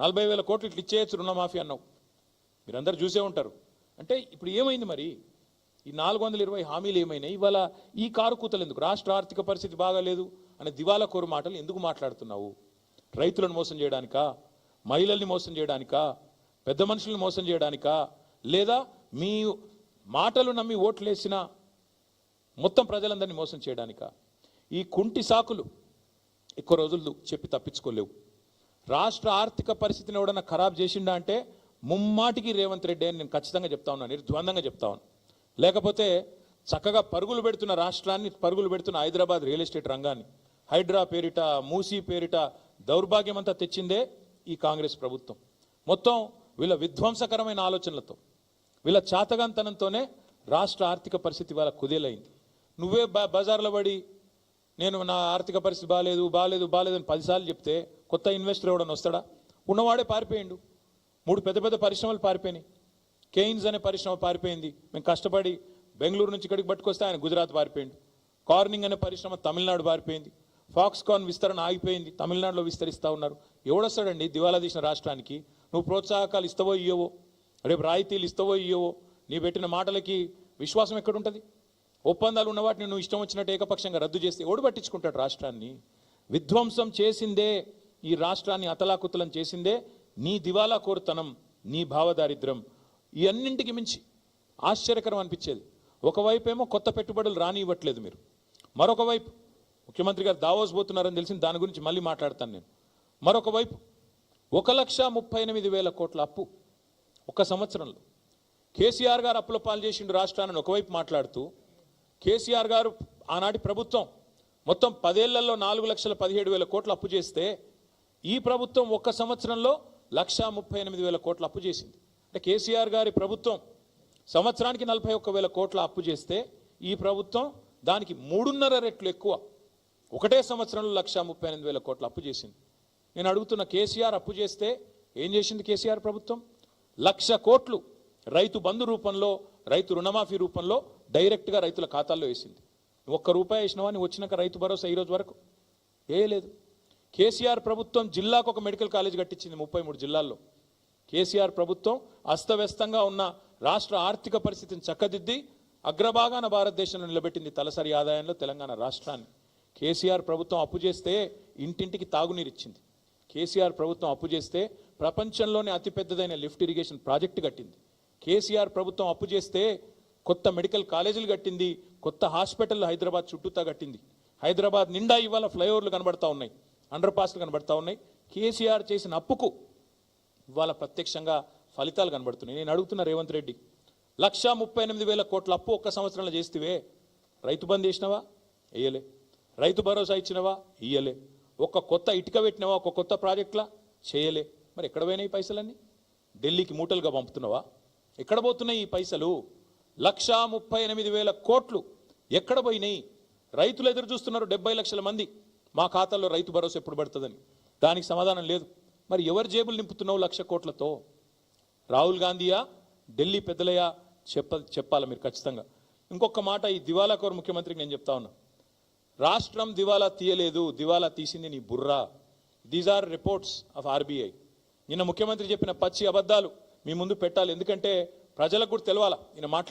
నలభై వేల కోట్లు ఇట్లా ఇచ్చేయచ్చు రుణమాఫీ అన్నావు. మీరందరూ చూసే ఉంటారు. అంటే ఇప్పుడు ఏమైంది మరి? ఈ నాలుగు వందల ఇరవై హామీలు ఏమైనాయి? ఇవాళ ఈ కారు కూతలు ఎందుకు రాష్ట్ర ఆర్థిక పరిస్థితి బాగాలేదు అనే దివాలా కోరు మాటలు ఎందుకు మాట్లాడుతున్నావు? రైతులను మోసం చేయడానికా? మహిళల్ని మోసం చేయడానికా? పెద్ద మనుషుల్ని మోసం చేయడానికా? లేదా మీ మాటలు నమ్మి ఓట్లేసిన మొత్తం ప్రజలందరినీ మోసం చేయడానికా? ఈ కుంటి సాకులు ఎక్కువ రోజులు చెప్పి తప్పించుకోలేవు. రాష్ట్ర ఆర్థిక పరిస్థితిని ఎవడన్నా ఖరాబ్ చేసిండా అంటే ముమ్మాటికి రేవంత్ రెడ్డి అని నేను ఖచ్చితంగా చెప్తా ఉన్నాను నిర్ద్వందంగా చెప్తా ఉన్నాను లేకపోతే చక్కగా పరుగులు పెడుతున్న రాష్ట్రాన్ని పరుగులు పెడుతున్న హైదరాబాద్ రియల్ ఎస్టేట్ రంగాన్ని హైడ్రా పేరిట మూసీ పేరిట దౌర్భాగ్యం అంతా తెచ్చిందే ఈ కాంగ్రెస్ ప్రభుత్వం. మొత్తం వీళ్ళ విధ్వంసకరమైన ఆలోచనలతో వీళ్ళ చాతగాంతనంతోనే రాష్ట్ర ఆర్థిక పరిస్థితి వాళ్ళ కుదేలైంది. నువ్వే బ- బజార్లో పడి నేను నా ఆర్థిక పరిస్థితి బాగాలేదు బాగాలేదు బాగాలేదు అని పదిసార్లు చెప్తే కొత్త ఇన్వెస్టర్ ఎవడని వస్తాడా? ఉన్నవాడే పారిపోయిండు. మూడు పెద్ద పెద్ద పరిశ్రమలు పారిపోయినాయి. కెయిన్స్ అనే పరిశ్రమ పారిపోయింది. మేము కష్టపడి బెంగళూరు నుంచి ఇక్కడికి పట్టుకొస్తే ఆయన గుజరాత్ పారిపోయిండు. కార్నింగ్ అనే పరిశ్రమ తమిళనాడు పారిపోయింది. ఫాక్స్కాన్ విస్తరణ ఆగిపోయింది. తమిళనాడులో విస్తరిస్తూ ఉన్నారు. ఎవడొస్తాడండి దివాలా తీసిన రాష్ట్రానికి? నువ్వు ప్రోత్సాహకాలు ఇస్తావో ఇయ్యవో? రేపు రాయితీలు ఇస్తావో ఇయ్యవో? నీ పెట్టిన మాటలకి విశ్వాసం ఎక్కడుంటుంది? ఒప్పందాలు ఉన్న వాటిని నువ్వు ఇష్టం వచ్చినట్టు ఏకపక్షంగా రద్దు చేస్తే ఎవడు పట్టించుకుంటాడు రాష్ట్రాన్ని? విధ్వంసం చేసిందే ఈ రాష్ట్రాన్ని అతలాకుతలం చేసిందే నీ దివాలా కోరుతనం నీ భావదారిద్రం. ఇవన్నింటికి మించి ఆశ్చర్యకరం అనిపించేది. ఒకవైపు ఏమో కొత్త పెట్టుబడులు రానివ్వట్లేదు మీరు. మరొక వైపు ముఖ్యమంత్రి గారు దావోస్ పోతున్నారని తెలిసింది దాని గురించి మళ్ళీ మాట్లాడతాను నేను. మరొక వైపు ఒక లక్ష ముప్పై ఎనిమిది వేల కోట్ల అప్పు ఒక సంవత్సరంలో. కేసీఆర్ గారు అప్పుల పాలు చేసిండు రాష్ట్రాన్ని ఒకవైపు మాట్లాడుతూ కేసీఆర్ గారు ఆనాటి ప్రభుత్వం మొత్తం పదేళ్ళలో నాలుగు లక్షల పదిహేడు వేల కోట్లు అప్పు చేస్తే ఈ ప్రభుత్వం ఒక్క సంవత్సరంలో లక్ష ముప్పై ఎనిమిది వేల కోట్లు అప్పు చేసింది. అంటే కేసీఆర్ గారి ప్రభుత్వం సంవత్సరానికి నలభై ఒక్క వేల కోట్ల అప్పు చేస్తే ఈ ప్రభుత్వం దానికి మూడున్నర రెట్లు ఎక్కువ. ఒకటే సంవత్సరంలో లక్ష ముప్పై ఎనిమిది వేల కోట్ల అప్పు చేసింది. నేను అడుగుతున్న కేసీఆర్ అప్పు చేస్తే ఏం చేసింది కేసీఆర్ ప్రభుత్వం? లక్ష కోట్లు రైతు బంధు రూపంలో రైతు రుణమాఫీ రూపంలో డైరెక్ట్గా రైతుల ఖాతాల్లో వేసింది. ఒక్క రూపాయి వేసినవా? నువ్వు వచ్చినాక రైతు భరోసా ఈరోజు వరకు? వేయలేదు కేసీఆర్ ప్రభుత్వం జిల్లాకు ఒక మెడికల్ కాలేజ్ కట్టించింది ముప్పై మూడు జిల్లాల్లో. కేసీఆర్ ప్రభుత్వం అస్తవ్యస్తంగా ఉన్న రాష్ట్ర ఆర్థిక పరిస్థితిని చక్కదిద్ది అగ్రభాగాన భారతదేశంలో నిలబెట్టింది తలసరి ఆదాయంలో తెలంగాణ రాష్ట్రాన్ని. కేసీఆర్ ప్రభుత్వం అప్పు చేస్తే ఇంటింటికి తాగునీరు ఇచ్చింది. కేసీఆర్ ప్రభుత్వం అప్పు చేస్తే ప్రపంచంలోనే అతిపెద్దదైన లిఫ్ట్ ఇరిగేషన్ ప్రాజెక్టు కట్టింది. కేసీఆర్ ప్రభుత్వం అప్పు చేస్తే కొత్త మెడికల్ కాలేజీలు కట్టింది కొత్త హాస్పిటల్ హైదరాబాద్ చుట్టూతా కట్టింది. హైదరాబాద్ నిండా ఇవాళ ఫ్లైఓవర్లు కనబడతా ఉన్నాయి అండర్ పాస్లు కనబడతా ఉన్నాయి. కేసీఆర్ చేసిన అప్పుకు ఇవాళ ప్రత్యక్షంగా ఫలితాలు కనబడుతున్నాయి. నేను అడుగుతున్న రేవంత్ రెడ్డి లక్ష ముప్పై ఎనిమిది వేల కోట్ల అప్పు ఒక్క సంవత్సరంలో చేస్తేవే రైతు బంద్ చేసినవా వేయలే. రైతు భరోసా ఇచ్చినవా? ఇయ్యలే ఒక్క కొత్త ఇటుక పెట్టినవా? ఒక కొత్త ప్రాజెక్టులా? చేయలే. మరి ఎక్కడ పోయినాయి ఈ పైసలన్నీ? ఢిల్లీకి మూటలుగా పంపుతున్నావా? ఎక్కడ పోతున్నాయి ఈ పైసలు? లక్షా ముప్పై ఎనిమిది వేల కోట్లు ఎక్కడ పోయినాయి? రైతులు ఎదురు చూస్తున్నారు డెబ్బై లక్షల మంది. మా ఖాతాలో రైతు భరోసా ఎప్పుడు పడుతుందని. దానికి సమాధానం లేదు. మరి ఎవరి జేబులు నింపుతున్నావు లక్ష కోట్లతో? రాహుల్ గాంధీయా ఢిల్లీ పెద్దలయ్యా? చెప్ప చెప్పాలి మీరు ఖచ్చితంగా? ఇంకొక మాట ఈ దివాలా కోరు ముఖ్యమంత్రికి నేను చెప్తా ఉన్నా. రాష్ట్రం దివాలా తీయలేదు. దివాలా తీసింది నీ Borra. These are reports of RBI నిన్న ముఖ్యమంత్రి చెప్పిన పచ్చి అబద్ధాలు మీ ముందు పెట్టాలి. ఎందుకంటే ప్రజలకు కూడా తెలవాలా? ఈయన మాట్లాడు